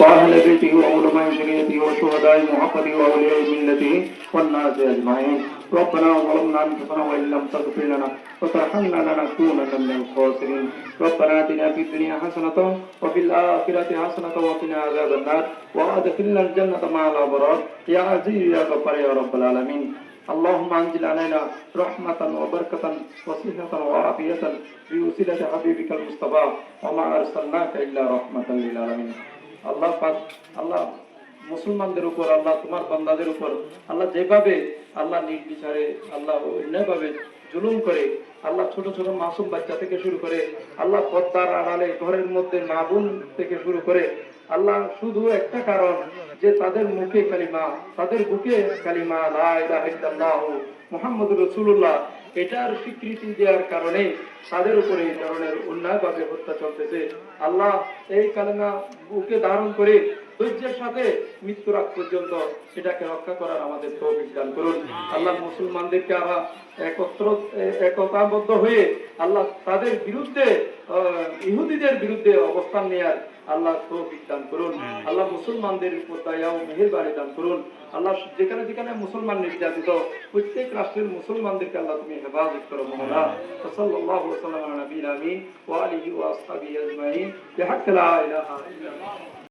وأهل بيته وعلماء شريعته وشهداء محمده وأولياء ملته والناس أجمعين. ربنا ظلمنا أنفسنا وإن لم تغفر لنا وترحمنا لنكونن من الخاسرين. ربنا آتنا في الدنيا حسنة وفي الآخرة حسنة وقنا عذاب النار. وأدخلنا الجنة مع الأبرار. يا عزيز يا غفار يا رب العالمين. اللهم أنزل علينا رحمة وبركة وصحة وعافية بوسيلة حبيبك المصطفى. وما أرسلناك إلا رحمة للعالمين. আল্লাহ আল্লাহ মুসলমানদের উপর, আল্লাহ তোমার বান্দাদের উপর, আল্লাহ যেভাবে, আল্লাহ নির্বিচারে, আল্লাহ অন্যভাবে জুলুম করে, আল্লাহ ছোট ছোট মাসুম বাচ্চা থেকে শুরু করে, আল্লাহ পদ্মার আড়ালে ঘরের মধ্যে মাবুন থেকে শুরু করে আল্লাহ শুধু একটা কারণ যে তাদের মুখে কালিমা, তাদের বুকে কালিমা মোহাম্মদ রসুল্লাহ এটার স্বীকৃতি দেওয়ার কারণে তাদের উপরে এই ধরনের অন্যায়ভাবে হত্যা চলতেছে। আল্লাহ এই কালিমা বুকে ধারণ করে ধৈর্যের সাথে মৃত্যুর আগ পর্যন্ত এটাকে রক্ষা করার আমাদের তৌফিক দান করুন। আল্লাহ মুসলমানদেরকে আবার একত্র একতাবদ্ধ হয়ে আল্লাহ তাদের বিরুদ্ধে ইহুদিদের বিরুদ্ধে অবস্থান নেয়ার আল্লাহ তৌফিক দান করুন। আল্লাহ মুসলমানদের উপর দয়া ও মেহেরবানি দান করুন। আল্লাহ যেখানে যেখানে মুসলমান নির্যাতিত প্রত্যেক রাষ্ট্রের মুসলমানদেরকে আল্লাহ তুমি হেফাজত করো মহলা। সাল্লাল্লাহু আলাইহি ওয়া সাল্লাম আলা নবিয়িনা আমিন। ওয়া আলিহি ওয়া আসহাবিহি আজমাইন। বিহাক্কি লা ইলাহা ইল্লাল্লাহ।